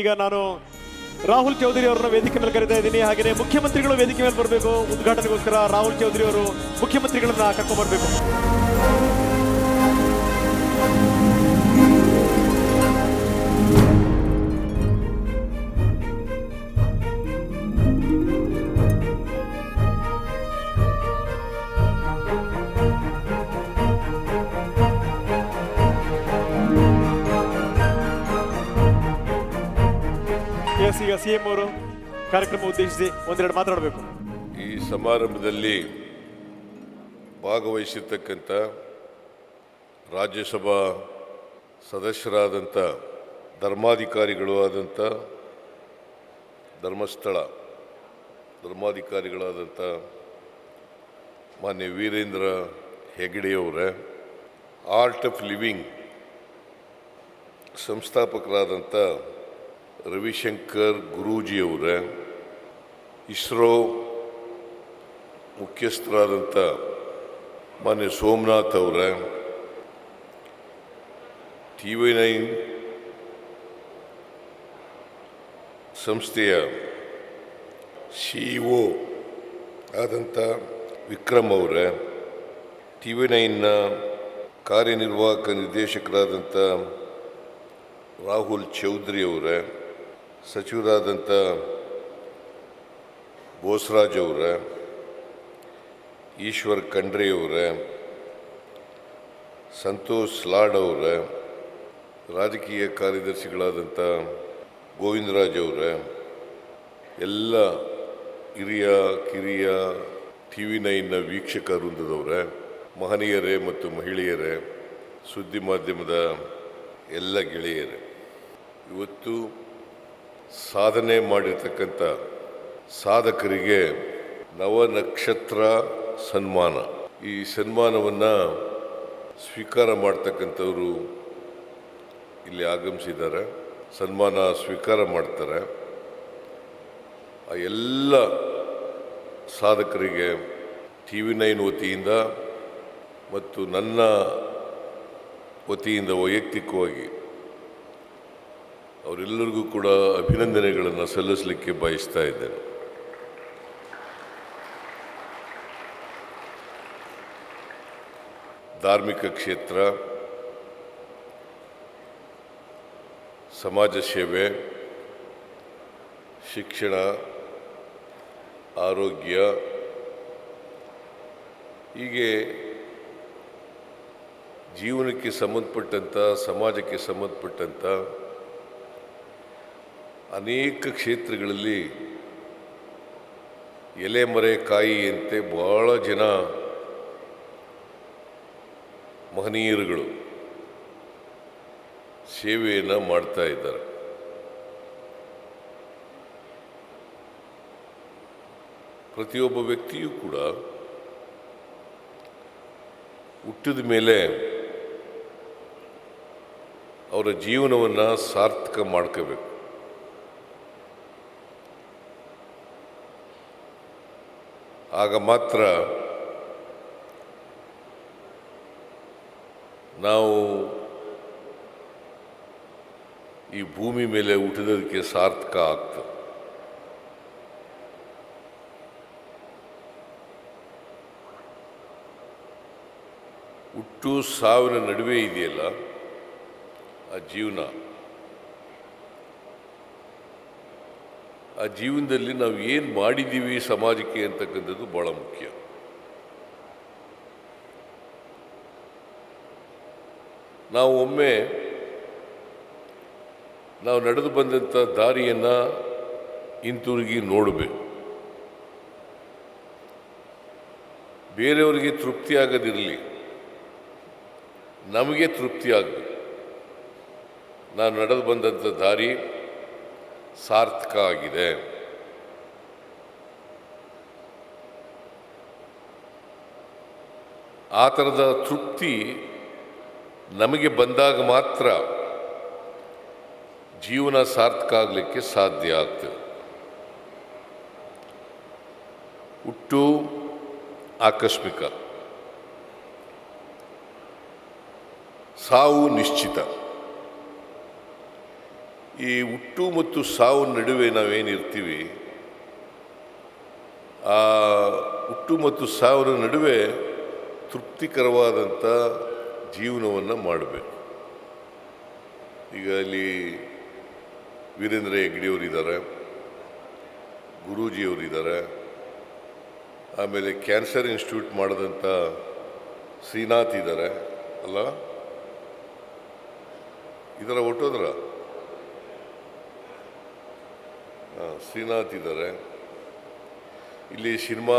ಈಗ ನಾನು ರಾಹುಲ್ ಚೌಧರಿ ಅವರನ್ನ ವೇದಿಕೆ ಮೇಲೆ ಕರೀತಾ ಇದ್ದೀನಿ. ಹಾಗೆಯೇ ಮುಖ್ಯಮಂತ್ರಿಗಳು ವೇದಿಕೆ ಮೇಲೆ ಬರಬೇಕು. ಉದ್ಘಾಟನೆಗೋಸ್ಕರ ರಾಹುಲ್ ಚೌಧರಿ ಅವರು ಮುಖ್ಯಮಂತ್ರಿಗಳನ್ನ ಕರ್ಕೊಂಡು ಬರಬೇಕು ಎಸ್ ಈಗ ಸಿ ಎಂ ಅವರು ಕಾರ್ಯಕ್ರಮ ಉದ್ದೇಶಿಸಿ ಒಂದೆರಡು ಮಾತಾಡಬೇಕು ಈ ಸಮಾರಂಭದಲ್ಲಿ ಭಾಗವಹಿಸಿರ್ತಕ್ಕಂಥ ರಾಜ್ಯಸಭಾ ಸದಸ್ಯರಾದಂಥ ಧರ್ಮಾಧಿಕಾರಿಗಳು ಆದಂಥ ಧರ್ಮಸ್ಥಳ ಧರ್ಮಾಧಿಕಾರಿಗಳಾದಂಥ ಮಾನ್ಯ ವೀರೇಂದ್ರ ಹೆಗಡೆಯವರೇ ಆರ್ಟ್ ಆಫ್ ಲಿವಿಂಗ್ ಸಂಸ್ಥಾಪಕರಾದಂಥ ರವಿಶಂಕರ್ ಗುರೂಜಿಯವರ, ಇಸ್ರೋ ಮುಖ್ಯಸ್ಥರಾದಂಥ ಮಾನ್ಯ ಸೋಮನಾಥ್ ಅವರ, ಟಿ ವಿ ನೈನ್ ಸಂಸ್ಥೆಯ ಸಿ ಒ ಆದಂಥ ವಿಕ್ರಮ್ ಅವರ, ಟಿ ವಿ ನೈನ್ನ ಕಾರ್ಯನಿರ್ವಾಹಕ ನಿರ್ದೇಶಕರಾದಂಥ ರಾಹುಲ್ ಚೌಧರಿ ಅವರೇ ಸಚಿವರಾದಂಥ ಬೋಸರಾಜ್ ಅವರ, ಈಶ್ವರ್ ಖಂಡ್ರೆ ಅವರ, ಸಂತೋಷ್ ಲಾಡ್ ಅವರ, ರಾಜಕೀಯ ಕಾರ್ಯದರ್ಶಿಗಳಾದಂಥ ಗೋವಿಂದರಾಜ್ ಅವರ, ಎಲ್ಲ ಹಿರಿಯ, ಕಿರಿಯ ಟಿ ವಿ ನೈನ್ನ ವೀಕ್ಷಕ ವೃಂದದವರ ಮಹನೀಯರೇ ಮತ್ತು ಮಹಿಳೆಯರೇ, ಸುದ್ದಿ ಮಾಧ್ಯಮದ ಎಲ್ಲ ಗೆಳೆಯರೇ. ಇವತ್ತು ಸಾಧನೆ ಮಾಡಿರ್ತಕ್ಕಂಥ ಸಾಧಕರಿಗೆ ನವನಕ್ಷತ್ರ ಸನ್ಮಾನ. ಈ ಸನ್ಮಾನವನ್ನು ಸ್ವೀಕಾರ ಮಾಡ್ತಕ್ಕಂಥವರು ಇಲ್ಲಿ ಆಗಮಿಸಿದ್ದಾರೆ. ಸನ್ಮಾನ ಸ್ವೀಕಾರ ಮಾಡ್ತಾರೆ. ಆ ಎಲ್ಲ ಸಾಧಕರಿಗೆ ಟಿ ವಿ ನೈನ್ ವತಿಯಿಂದ ಮತ್ತು ನನ್ನ ವತಿಯಿಂದ ವೈಯಕ್ತಿಕವಾಗಿ ಅವರೆಲ್ಲರಿಗೂ ಕೂಡ ಅಭಿನಂದನೆಗಳನ್ನು ಸಲ್ಲಿಸಲಿಕ್ಕೆ ಬಯಸ್ತಾ ಇದ್ದೇನೆ. ಧಾರ್ಮಿಕ ಕ್ಷೇತ್ರ, ಸಮಾಜ ಸೇವೆ, ಶಿಕ್ಷಣ, ಆರೋಗ್ಯ, ಹೀಗೆ ಜೀವನಕ್ಕೆ ಸಂಬಂಧಪಟ್ಟಂಥ ಸಮಾಜಕ್ಕೆ ಸಂಬಂಧಪಟ್ಟಂಥ ಅನೇಕ ಕ್ಷೇತ್ರಗಳಲ್ಲಿ ಎಲೆ ಮರೆ ಕಾಯಿಯಂತೆ ಬಹಳ ಜನ ಮಹನೀಯರುಗಳು ಸೇವೆಯನ್ನು ಮಾಡ್ತಾ ಇದ್ದಾರೆ. ಪ್ರತಿಯೊಬ್ಬ ವ್ಯಕ್ತಿಯೂ ಕೂಡ ಹುಟ್ಟಿದ ಮೇಲೆ ಅವರ ಜೀವನವನ್ನು ಸಾರ್ಥಕ ಮಾಡ್ಕೋಬೇಕು. ಆಗ ಮಾತ್ರ ನಾವು ಈ ಭೂಮಿ ಮೇಲೆ ಹುಟ್ಟಿದೋದಕ್ಕೆ ಸಾರ್ಥಕ ಆಗ್ತದೆ. ಹುಟ್ಟು ಸಾವಿನ ನಡುವೆ ಇದೆಯಲ್ಲ, ಆ ಜೀವನ. ಆ ಜೀವನದಲ್ಲಿ ನಾವು ಏನು ಮಾಡಿದ್ದೀವಿ ಸಮಾಜಕ್ಕೆ ಅಂತಕ್ಕಂಥದ್ದು ಭಾಳ ಮುಖ್ಯ. ನಾವು ಒಮ್ಮೆ ನಾವು ನಡೆದು ಬಂದಂಥ ದಾರಿಯನ್ನು ಹಿಂತಿರುಗಿ ನೋಡಬೇಕು. ಬೇರೆಯವರಿಗೆ ತೃಪ್ತಿ ಆಗದಿರಲಿ. ನಮಗೆ ತೃಪ್ತಿ ಆಗಬೇಕು. ನಾನು ನಡೆದು ಬಂದಂಥ ದಾರಿ ಸಾರ್ಥಕ ಆಗಿದೆ ಆ ಥರದ ತೃಪ್ತಿ ನಮಗೆ ಬಂದಾಗ ಮಾತ್ರ ಜೀವನ ಸಾರ್ಥಕ ಆಗಲಿಕ್ಕೆ ಸಾಧ್ಯ ಆಗ್ತದೆ. ಹುಟ್ಟು ಆಕಸ್ಮಿಕ. ಸಾವು ನಿಶ್ಚಿತ. ಈ ಹುಟ್ಟು ಮತ್ತು ಸಾವು ನಡುವೆ ನಾವೇನಿರ್ತೀವಿ, ಆ ಹುಟ್ಟು ಮತ್ತು ಸಾವಿನ ನಡುವೆ ತೃಪ್ತಿಕರವಾದಂಥ ಜೀವನವನ್ನು ಮಾಡಬೇಕು. ಈಗ ಅಲ್ಲಿ ವೀರೇಂದ್ರ ಹೆಗ್ಡೆಯವರಿದ್ದಾರೆ ಗುರೂಜಿಯವರಿದ್ದಾರೆ ಆಮೇಲೆ ಕ್ಯಾನ್ಸರ್ ಇನ್ಸ್ಟಿಟ್ಯೂಟ್ ಮಾಡಿದಂಥ ಶ್ರೀನಾಥ್ ಇದ್ದಾರೆ, ಅಲ್ಲ? ಇದರ ಹೊಟ್ಟೋದ್ರ ಶ್ರೀನಾಥ್ ಇದ್ದಾರೆ. ಇಲ್ಲಿ ಸಿನಿಮಾ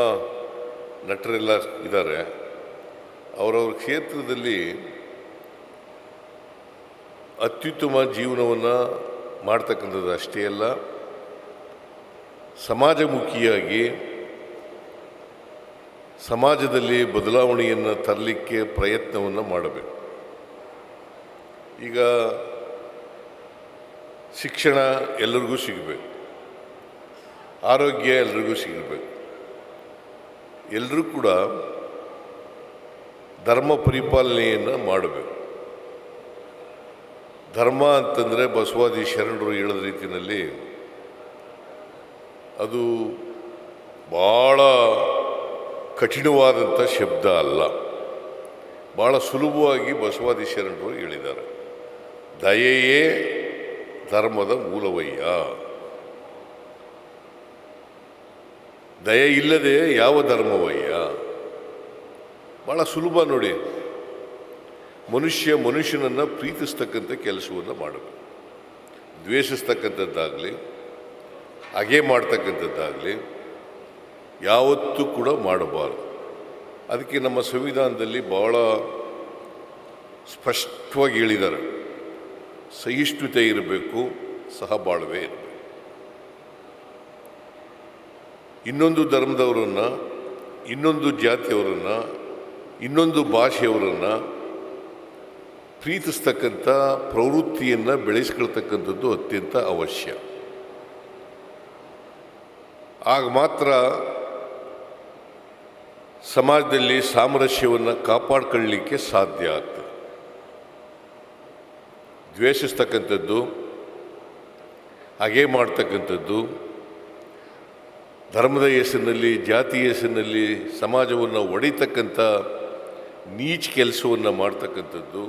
ನಟರೆಲ್ಲ ಇದ್ದಾರೆ. ಅವರವ್ರ ಕ್ಷೇತ್ರದಲ್ಲಿ ಅತ್ಯುತ್ತಮ ಜೀವನವನ್ನು ಮಾಡ್ತಕ್ಕಂಥದ್ದು ಅಷ್ಟೇ ಅಲ್ಲ, ಸಮಾಜಮುಖಿಯಾಗಿ ಸಮಾಜದಲ್ಲಿ ಬದಲಾವಣೆಯನ್ನು ತರಲಿಕ್ಕೆ ಪ್ರಯತ್ನವನ್ನು ಮಾಡಬೇಕು. ಈಗ ಶಿಕ್ಷಣ ಎಲ್ಲರಿಗೂ ಸಿಗಬೇಕು. ಆರೋಗ್ಯ ಎಲ್ರಿಗೂ ಸಿಗಬೇಕು. ಎಲ್ಲರೂ ಕೂಡ ಧರ್ಮ ಪರಿಪಾಲನೆಯನ್ನು ಮಾಡಬೇಕು. ಧರ್ಮ ಅಂತಂದರೆ ಬಸವಾದಿ ಶರಣರು ಹೇಳಿದ ರೀತಿಯಲ್ಲಿ ಅದು ಭಾಳ ಕಠಿಣವಾದಂಥ ಶಬ್ದ ಅಲ್ಲ. ಭಾಳ ಸುಲಭವಾಗಿ ಬಸವಾದಿ ಶರಣರು ಹೇಳಿದ್ದಾರೆ. ದಯೆಯೇ ಧರ್ಮದ ಮೂಲವಯ್ಯ. ದಯೆ ಇಲ್ಲದೆ ಯಾವ ಧರ್ಮವಯ್ಯ? ಭಾಳ ಸುಲಭ ನೋಡಿ. ಮನುಷ್ಯ ಮನುಷ್ಯನನ್ನು ಪ್ರೀತಿಸ್ತಕ್ಕಂಥ ಕೆಲಸವನ್ನು ಮಾಡಬೇಕು. ದ್ವೇಷಿಸ್ತಕ್ಕಂಥದ್ದಾಗಲಿ, ಹಾಗೆ ಮಾಡ್ತಕ್ಕಂಥದ್ದಾಗಲಿ, ಯಾವತ್ತೂ ಕೂಡ ಮಾಡಬಾರ್ದು. ಅದಕ್ಕೆ ನಮ್ಮ ಸಂವಿಧಾನದಲ್ಲಿ ಭಾಳ ಸ್ಪಷ್ಟವಾಗಿ ಹೇಳಿದ್ದಾರೆ. ಸಹಿಷ್ಣುತೆ ಇರಬೇಕು, ಸಹಬಾಳ್ವೆ ಇರಬೇಕು. ಇನ್ನೊಂದು ಧರ್ಮದವರನ್ನು, ಇನ್ನೊಂದು ಜಾತಿಯವರನ್ನು, ಇನ್ನೊಂದು ಭಾಷೆಯವರನ್ನು ಪ್ರೀತಿಸ್ತಕ್ಕಂಥ ಪ್ರವೃತ್ತಿಯನ್ನು ಬೆಳೆಸ್ಕೊಳ್ತಕ್ಕಂಥದ್ದು ಅತ್ಯಂತ ಅವಶ್ಯ. ಆಗ ಮಾತ್ರ ಸಮಾಜದಲ್ಲಿ ಸಾಮರಸ್ಯವನ್ನು ಕಾಪಾಡ್ಕೊಳ್ಳಿಕ್ಕೆ ಸಾಧ್ಯ ಆಗ್ತದೆ. ದ್ವೇಷಿಸ್ತಕ್ಕಂಥದ್ದು, ಹಾಗೆ ಮಾಡ್ತಕ್ಕಂಥದ್ದು ಧರ್ಮದ ಹೆಸರಿನಲ್ಲಿ ಜಾತಿ ಹೆಸರಿನಲ್ಲಿ ಸಮಾಜವನ್ನು ಒಡಿತಕ್ಕಂಥ ನೀಚ್ ಕೆಲಸವನ್ನು ಮಾಡ್ತಕ್ಕಂಥದ್ದು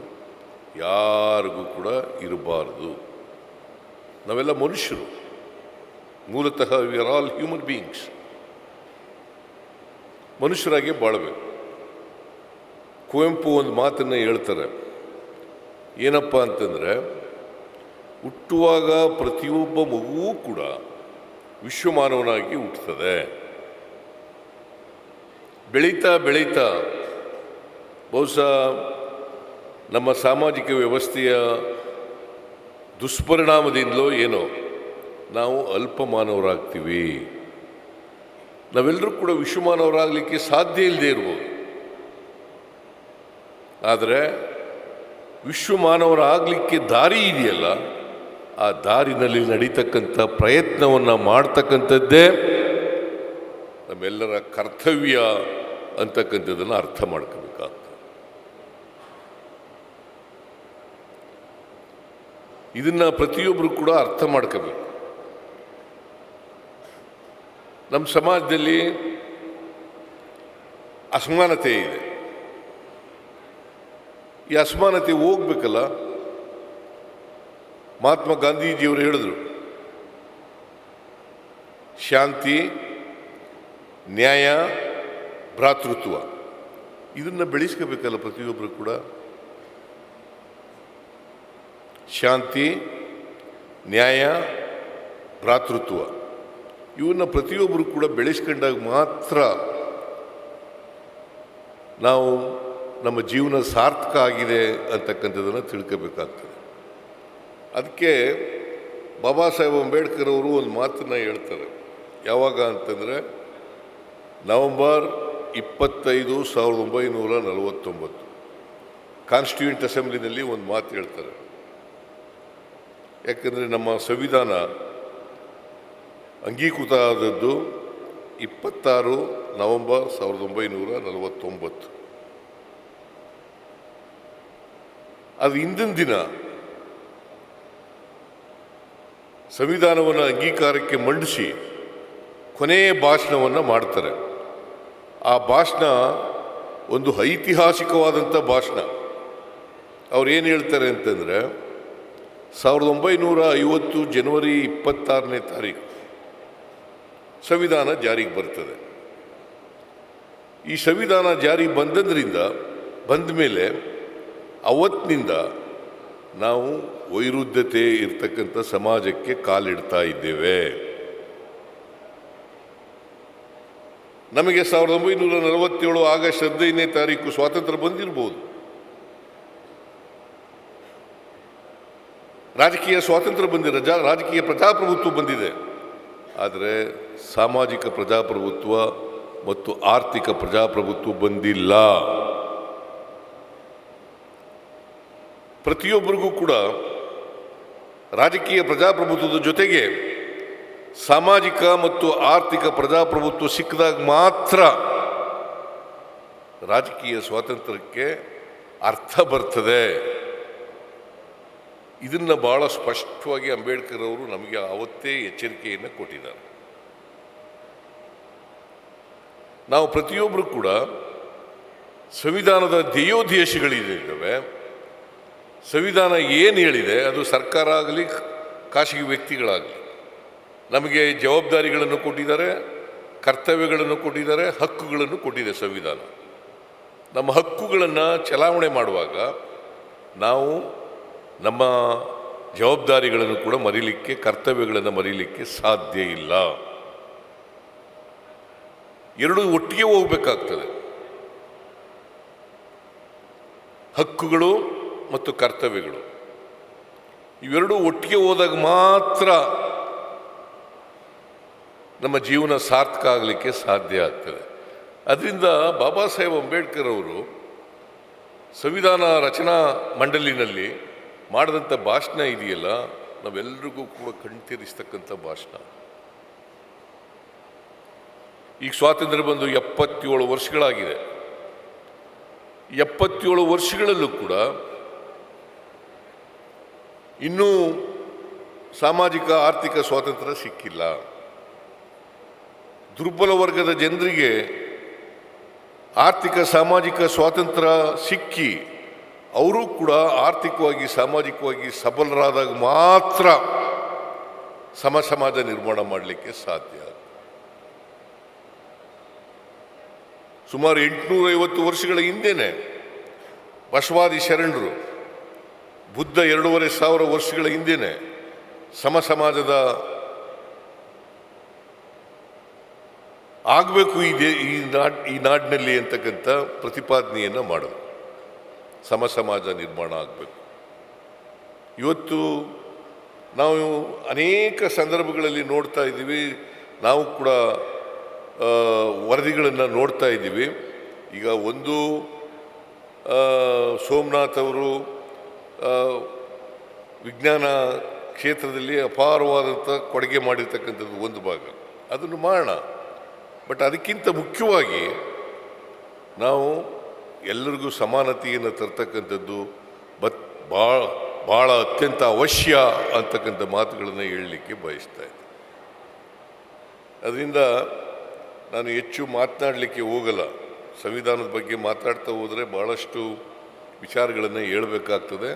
ಯಾರಿಗೂ ಕೂಡ ಇರಬಾರ್ದು. ನಾವೆಲ್ಲ ಮನುಷ್ಯರು. ಮೂಲತಃ we are all human beings ಮನುಷ್ಯರಾಗಿ ಬಾಳಬೇಕು. ಕುವೆಂಪು ಒಂದು ಮಾತನ್ನು ಹೇಳ್ತಾರೆ. ಏನಪ್ಪ ಅಂತಂದರೆ, ಹುಟ್ಟುವಾಗ ಪ್ರತಿಯೊಬ್ಬ ಮಗುವೂ ಕೂಡ ವಿಶ್ವಮಾನವನಾಗಿ ಹುಟ್ಟುತ್ತದೆ. ಬೆಳೀತಾ ಬೆಳೀತಾ, ಬಹುಶಃ ನಮ್ಮ ಸಾಮಾಜಿಕ ವ್ಯವಸ್ಥೆಯ ದುಷ್ಪರಿಣಾಮದಿಂದಲೋ ಏನೋ ನಾವು ಅಲ್ಪಮಾನವರಾಗ್ತೀವಿ. ನಾವೆಲ್ಲರೂ ಕೂಡ ವಿಶ್ವಮಾನವರಾಗಲಿಕ್ಕೆ ಸಾಧ್ಯ ಇಲ್ಲದೆ ಇರ್ಬೋದು. ಆದರೆ ವಿಶ್ವಮಾನವರಾಗಲಿಕ್ಕೆ ದಾರಿ ಇದೆಯಲ್ಲ ಆ ದಾರಿನಲ್ಲಿ ನಡೀತಕ್ಕಂಥ ಪ್ರಯತ್ನವನ್ನು ಮಾಡ್ತಕ್ಕಂಥದ್ದೇ ನಮ್ಮೆಲ್ಲರ ಕರ್ತವ್ಯ ಅಂತಕ್ಕಂಥದ್ದನ್ನು ಅರ್ಥ ಮಾಡ್ಕೋಬೇಕಾಗ್ತದೆ. ಇದನ್ನು ಪ್ರತಿಯೊಬ್ಬರು ಕೂಡ ಅರ್ಥ ಮಾಡ್ಕೋಬೇಕು. ನಮ್ಮ ಸಮಾಜದಲ್ಲಿ ಅಸಮಾನತೆ ಇದೆ. ಈ ಅಸಮಾನತೆ ಹೋಗ್ಬೇಕಲ್ಲ ಮಹಾತ್ಮ ಗಾಂಧೀಜಿಯವರು ಹೇಳಿದರು, ಶಾಂತಿ, ನ್ಯಾಯ, ಭ್ರಾತೃತ್ವ, ಇದನ್ನು ಬೆಳೆಸ್ಕೋಬೇಕಲ್ಲ ಪ್ರತಿಯೊಬ್ಬರು ಕೂಡ. ಶಾಂತಿ, ನ್ಯಾಯ, ಭ್ರಾತೃತ್ವ ಇವನ್ನ ಪ್ರತಿಯೊಬ್ಬರು ಕೂಡ ಬೆಳೆಸ್ಕೊಂಡಾಗ ಮಾತ್ರ ನಾವು ನಮ್ಮ ಜೀವನ ಸಾರ್ಥಕ ಆಗಿದೆ ಅಂತಕ್ಕಂಥದ್ದನ್ನು ತಿಳ್ಕೋಬೇಕಾಗ್ತದೆ. ಅದಕ್ಕೆ ಬಾಬಾ ಸಾಹೇಬ್ ಅಂಬೇಡ್ಕರ್ ಅವರು ಒಂದು ಮಾತನ್ನು ಹೇಳ್ತಾರೆ. ಯಾವಾಗ ಅಂತಂದರೆ ನವಂಬರ್ ಇಪ್ಪತ್ತೈದು ಸಾವಿರದ ಒಂಬೈನೂರ ನಲವತ್ತೊಂಬತ್ತು. ಕಾನ್ಸ್ಟಿಟ್ಯೂಂಟ್ ಅಸೆಂಬ್ಲಿನಲ್ಲಿ ಒಂದು ಮಾತು ಹೇಳ್ತಾರೆ. ಯಾಕಂದರೆ ನಮ್ಮ ಸಂವಿಧಾನ ಅಂಗೀಕೃತ ಆದದ್ದು ಇಪ್ಪತ್ತಾರು ನವಂಬರ್ ಸಾವಿರದ ಒಂಬೈನೂರ ನಲವತ್ತೊಂಬತ್ತು. ಅದು ಇಂದಿನ ದಿನ ಸಂವಿಧಾನವನ್ನು ಅಂಗೀಕಾರಕ್ಕೆ ಮಂಡಿಸಿ ಕೊನೆಯ ಭಾಷಣವನ್ನು ಮಾಡ್ತಾರೆ. ಆ ಭಾಷಣ ಒಂದು ಐತಿಹಾಸಿಕವಾದಂಥ ಭಾಷಣ. ಅವ್ರು ಏನು ಹೇಳ್ತಾರೆ ಅಂತಂದರೆ, ಸಾವಿರದ ಒಂಬೈನೂರ ಐವತ್ತು ಜನವರಿ ಇಪ್ಪತ್ತಾರನೇ ತಾರೀಕು ಸಂವಿಧಾನ ಜಾರಿಗೆ ಬರ್ತದೆ. ಈ ಸಂವಿಧಾನ ಜಾರಿ ಬಂದದ್ರಿಂದ ಬಂದ ಮೇಲೆ ಅವತ್ತಿನಿಂದ ನಾವು ವೈರುಧ್ಯತೆ ಇರ್ತಕ್ಕಂಥ ಸಮಾಜಕ್ಕೆ ಕಾಲಿಡ್ತಾ ಇದ್ದೇವೆ. ನಮಗೆ ಸಾವಿರದ ಒಂಬೈನೂರ ನಲವತ್ತೇಳು ಆಗಸ್ಟ್ ಹದಿನೈದನೇ ತಾರೀಕು ಸ್ವಾತಂತ್ರ್ಯ ಬಂದಿರ್ಬೋದು. ರಾಜಕೀಯ ಸ್ವಾತಂತ್ರ್ಯ ಬಂದಿದೆ ರಾಜಕೀಯ ಪ್ರಜಾಪ್ರಭುತ್ವ ಬಂದಿದೆ. ಆದರೆ ಸಾಮಾಜಿಕ ಪ್ರಜಾಪ್ರಭುತ್ವ ಮತ್ತು ಆರ್ಥಿಕ ಪ್ರಜಾಪ್ರಭುತ್ವ ಬಂದಿಲ್ಲ. ಪ್ರತಿಯೊಬ್ಬರಿಗೂ ಕೂಡ ರಾಜಕೀಯ ಪ್ರಜಾಪ್ರಭುತ್ವದ ಜೊತೆಗೆ ಸಾಮಾಜಿಕ ಮತ್ತು ಆರ್ಥಿಕ ಪ್ರಜಾಪ್ರಭುತ್ವ ಸಿಕ್ಕಿದಾಗ ಮಾತ್ರ ರಾಜಕೀಯ ಸ್ವಾತಂತ್ರ್ಯಕ್ಕೆ ಅರ್ಥ ಬರ್ತದೆ. ಇದನ್ನು ಭಾಳ ಸ್ಪಷ್ಟವಾಗಿ ಅಂಬೇಡ್ಕರ್ ಅವರು ನಮಗೆ ಆವತ್ತೇ ಎಚ್ಚರಿಕೆಯನ್ನು ಕೊಟ್ಟಿದ್ದಾರೆ. ನಾವು ಪ್ರತಿಯೊಬ್ಬರು ಕೂಡ ಸಂವಿಧಾನದ ಧ್ಯೇಯೋದ್ದೇಶಗಳಿದ್ದಾವೆ ಸಂವಿಧಾನ ಏನು ಹೇಳಿದೆ, ಅದು ಸರ್ಕಾರ ಆಗಲಿ, ಖಾಸಗಿ ವ್ಯಕ್ತಿಗಳಾಗಲಿ, ನಮಗೆ ಜವಾಬ್ದಾರಿಗಳನ್ನು ಕೊಟ್ಟಿದ್ದಾರೆ, ಕರ್ತವ್ಯಗಳನ್ನು ಕೊಟ್ಟಿದ್ದಾರೆ, ಹಕ್ಕುಗಳನ್ನು ಕೊಟ್ಟಿದೆ ಸಂವಿಧಾನ. ನಮ್ಮ ಹಕ್ಕುಗಳನ್ನು ಚಲಾವಣೆ ಮಾಡುವಾಗ ನಾವು ನಮ್ಮ ಜವಾಬ್ದಾರಿಗಳನ್ನು ಕೂಡ ಮರೀಲಿಕ್ಕೆ, ಕರ್ತವ್ಯಗಳನ್ನು ಮರೀಲಿಕ್ಕೆ ಸಾಧ್ಯ ಇಲ್ಲ. ಎರಡೂ ಒಟ್ಟಿಗೆ ಹೋಗಬೇಕಾಗ್ತದೆ. ಹಕ್ಕುಗಳು ಮತ್ತು ಕರ್ತವ್ಯಗಳು. ಇವೆರಡೂ ಒಟ್ಟಿಗೆ ಹೋದಾಗ ಮಾತ್ರ ನಮ್ಮ ಜೀವನ ಸಾರ್ಥಕ ಆಗಲಿಕ್ಕೆ ಸಾಧ್ಯ ಆಗ್ತದೆ. ಅದರಿಂದ ಬಾಬಾ ಸಾಹೇಬ್ ಅಂಬೇಡ್ಕರ್ ಅವರು ಸಂವಿಧಾನ ರಚನಾ ಮಂಡಲಿನಲ್ಲಿ ಮಾಡಿದಂಥ ಭಾಷಣ ಇದೆಯಲ್ಲ ನಾವೆಲ್ಲರಿಗೂ ಕೂಡ ಕಣ್ತೀರಿಸ್ತಕ್ಕಂಥ ಭಾಷಣ. ಈಗ ಸ್ವಾತಂತ್ರ್ಯ ಬಂದು ಎಪ್ಪತ್ತೇಳು ವರ್ಷಗಳಾಗಿದೆ. ಎಪ್ಪತ್ತೇಳು ವರ್ಷಗಳಲ್ಲೂ ಕೂಡ ಇನ್ನೂ ಸಾಮಾಜಿಕ, ಆರ್ಥಿಕ ಸ್ವಾತಂತ್ರ್ಯ ಸಿಕ್ಕಿಲ್ಲ. ದುರ್ಬಲ ವರ್ಗದ ಜನರಿಗೆ ಆರ್ಥಿಕ, ಸಾಮಾಜಿಕ ಸ್ವಾತಂತ್ರ್ಯ ಸಿಕ್ಕಿ ಅವರು ಕೂಡ ಆರ್ಥಿಕವಾಗಿ, ಸಾಮಾಜಿಕವಾಗಿ ಸಬಲರಾದಾಗ ಮಾತ್ರ ಸಮ ಸಮಾಜ ನಿರ್ಮಾಣ ಮಾಡಲಿಕ್ಕೆ ಸಾಧ್ಯ. ಸುಮಾರು ಎಂಟುನೂರೈವತ್ತು ವರ್ಷಗಳ ಹಿಂದೆನೆ ಬಸವಾದಿ ಶರಣರು ಬುದ್ಧ ಎರಡೂವರೆ ಸಾವಿರ ವರ್ಷಗಳ ಹಿಂದೆನೆ ಸಮ ಸಮಾಜದ ಆಗಬೇಕು ಈ ದೇ, ಈ ನಾಡ್, ಈ ನಾಡಿನಲ್ಲಿ ಅಂತಕ್ಕಂಥ ಪ್ರತಿಪಾದನೆಯನ್ನು ಮಾಡೋದು. ಸಮ ಸಮಾಜ ನಿರ್ಮಾಣ ಆಗಬೇಕು. ಇವತ್ತು ನಾವು ಅನೇಕ ಸಂದರ್ಭಗಳಲ್ಲಿ ನೋಡ್ತಾ ಇದ್ದೀವಿ. ನಾವು ಕೂಡ ವರದಿಗಳನ್ನು ನೋಡ್ತಾ ಇದ್ದೀವಿ. ಈಗ ಒಂದು ಸೋಮನಾಥ್ ಅವರು ವಿಜ್ಞಾನ ಕ್ಷೇತ್ರದಲ್ಲಿ ಅಪಾರವಾದಂಥ ಕೊಡುಗೆ ಮಾಡಿರ್ತಕ್ಕಂಥದ್ದು ಒಂದು ಭಾಗ. ಅದನ್ನು ಮಾಡೋಣ. ಬಟ್ ಅದಕ್ಕಿಂತ ಮುಖ್ಯವಾಗಿ ನಾವು ಎಲ್ಲರಿಗೂ ಸಮಾನತೆಯನ್ನು ತರ್ತಕ್ಕಂಥದ್ದು ಬತ್ ಭಾಳ ಭಾಳ ಅತ್ಯಂತ ಅವಶ್ಯ ಅಂತಕ್ಕಂಥ ಮಾತುಗಳನ್ನು ಹೇಳಲಿಕ್ಕೆ ಬಯಸ್ತಾ ಇದ್ದೆ. ಅದರಿಂದ ನಾನು ಹೆಚ್ಚು ಮಾತನಾಡಲಿಕ್ಕೆ ಹೋಗಲ್ಲ. ಸಂವಿಧಾನದ ಬಗ್ಗೆ ಮಾತಾಡ್ತಾ ಹೋದರೆ ಭಾಳಷ್ಟು ವಿಚಾರಗಳನ್ನು ಹೇಳಬೇಕಾಗ್ತದೆ.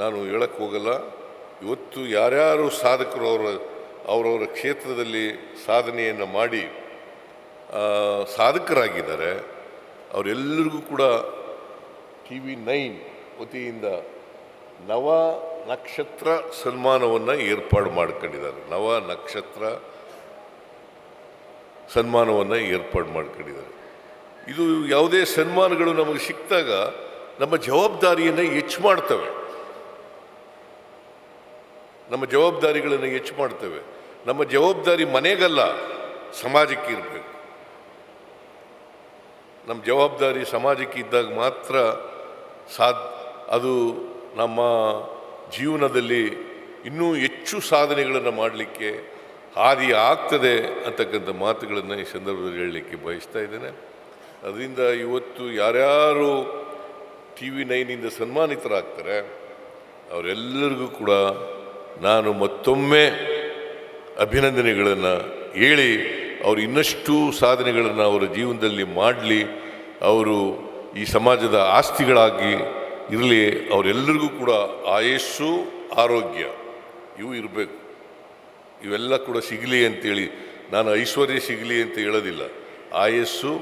ನಾನು ಹೇಳಕ್ಕೆ ಹೋಗಲ್ಲ. ಇವತ್ತು ಯಾರ್ಯಾರು ಸಾಧಕರು ಅವರ, ಅವರವರ ಕ್ಷೇತ್ರದಲ್ಲಿ ಸಾಧನೆಯನ್ನು ಮಾಡಿ ಸಾಧಕರಾಗಿದ್ದಾರೆ, ಅವರೆಲ್ಲರಿಗೂ ಕೂಡ ಟಿ ವಿ ನೈನ್ ವತಿಯಿಂದ ನವ ನಕ್ಷತ್ರ ಸನ್ಮಾನವನ್ನು ಏರ್ಪಾಡು ಮಾಡ್ಕೊಂಡಿದ್ದಾರೆ. ನವ ನಕ್ಷತ್ರ ಸನ್ಮಾನವನ್ನು ಏರ್ಪಾಡು ಮಾಡ್ಕೊಂಡಿದ್ದಾರೆ. ಇದು ಯಾವುದೇ ಸನ್ಮಾನಗಳು ನಮಗೆ ಸಿಕ್ಕಿದಾಗ ನಮ್ಮ ಜವಾಬ್ದಾರಿಯನ್ನು ಹೆಚ್ಚು ಮಾಡ್ತವೆ. ನಮ್ಮ ಜವಾಬ್ದಾರಿಗಳನ್ನು ಹೆಚ್ಚು ಮಾಡ್ತೇವೆ. ನಮ್ಮ ಜವಾಬ್ದಾರಿ ಮನೆಗಲ್ಲ, ಸಮಾಜಕ್ಕೆ ಇರಬೇಕು. ನಮ್ಮ ಜವಾಬ್ದಾರಿ ಸಮಾಜಕ್ಕೆ ಇದ್ದಾಗ ಮಾತ್ರ ಸಾಧ್ ಅದು ನಮ್ಮ ಜೀವನದಲ್ಲಿ ಇನ್ನೂ ಹೆಚ್ಚು ಸಾಧನೆಗಳನ್ನು ಮಾಡಲಿಕ್ಕೆ ಹಾದಿ ಆಗ್ತದೆ ಅಂತಕ್ಕಂಥ ಮಾತುಗಳನ್ನು ಈ ಸಂದರ್ಭದಲ್ಲಿ ಹೇಳಲಿಕ್ಕೆ ಬಯಸ್ತಾ ಇದ್ದೇನೆ. ಅದರಿಂದ ಇವತ್ತು ಯಾರ್ಯಾರು ಟಿ ವಿ ನೈನಿಂದ ಸನ್ಮಾನಿತರಾಗ್ತಾರೆ, ಅವರೆಲ್ಲರಿಗೂ ಕೂಡ ನಾನು ಮತ್ತೊಮ್ಮೆ ಅಭಿನಂದನೆಗಳನ್ನು ಹೇಳಿ, ಅವರು ಇನ್ನಷ್ಟು ಸಾಧನೆಗಳನ್ನು ಅವರ ಜೀವನದಲ್ಲಿ ಮಾಡಲಿ, ಅವರು ಈ ಸಮಾಜದ ಆಸ್ತಿಗಳಾಗಿ ಇರಲಿ, ಅವರೆಲ್ಲರಿಗೂ ಕೂಡ ಆಯಸ್ಸು, ಆರೋಗ್ಯ, ಇವು ಇರಬೇಕು. ಇವೆಲ್ಲ ಕೂಡ ಸಿಗಲಿ ಅಂತೇಳಿ, ನಾನು ಐಶ್ವರ್ಯ ಸಿಗಲಿ ಅಂತ ಹೇಳೋದಿಲ್ಲ. ಆಯಸ್ಸು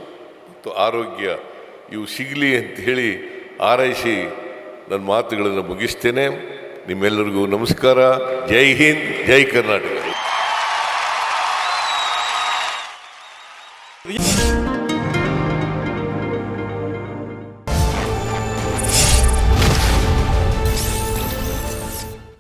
ಮತ್ತು ಆರೋಗ್ಯ ಇವು ಸಿಗಲಿ ಅಂತೇಳಿ ಹಾರೈಸಿ ನನ್ನ ಮಾತುಗಳನ್ನು ಮುಗಿಸ್ತೇನೆ. ನಿಮ್ಮೆಲ್ಲರಿಗೂ ನಮಸ್ಕಾರ. ಜೈ ಹಿಂದ್ ಜೈ ಕರ್ನಾಟಕ.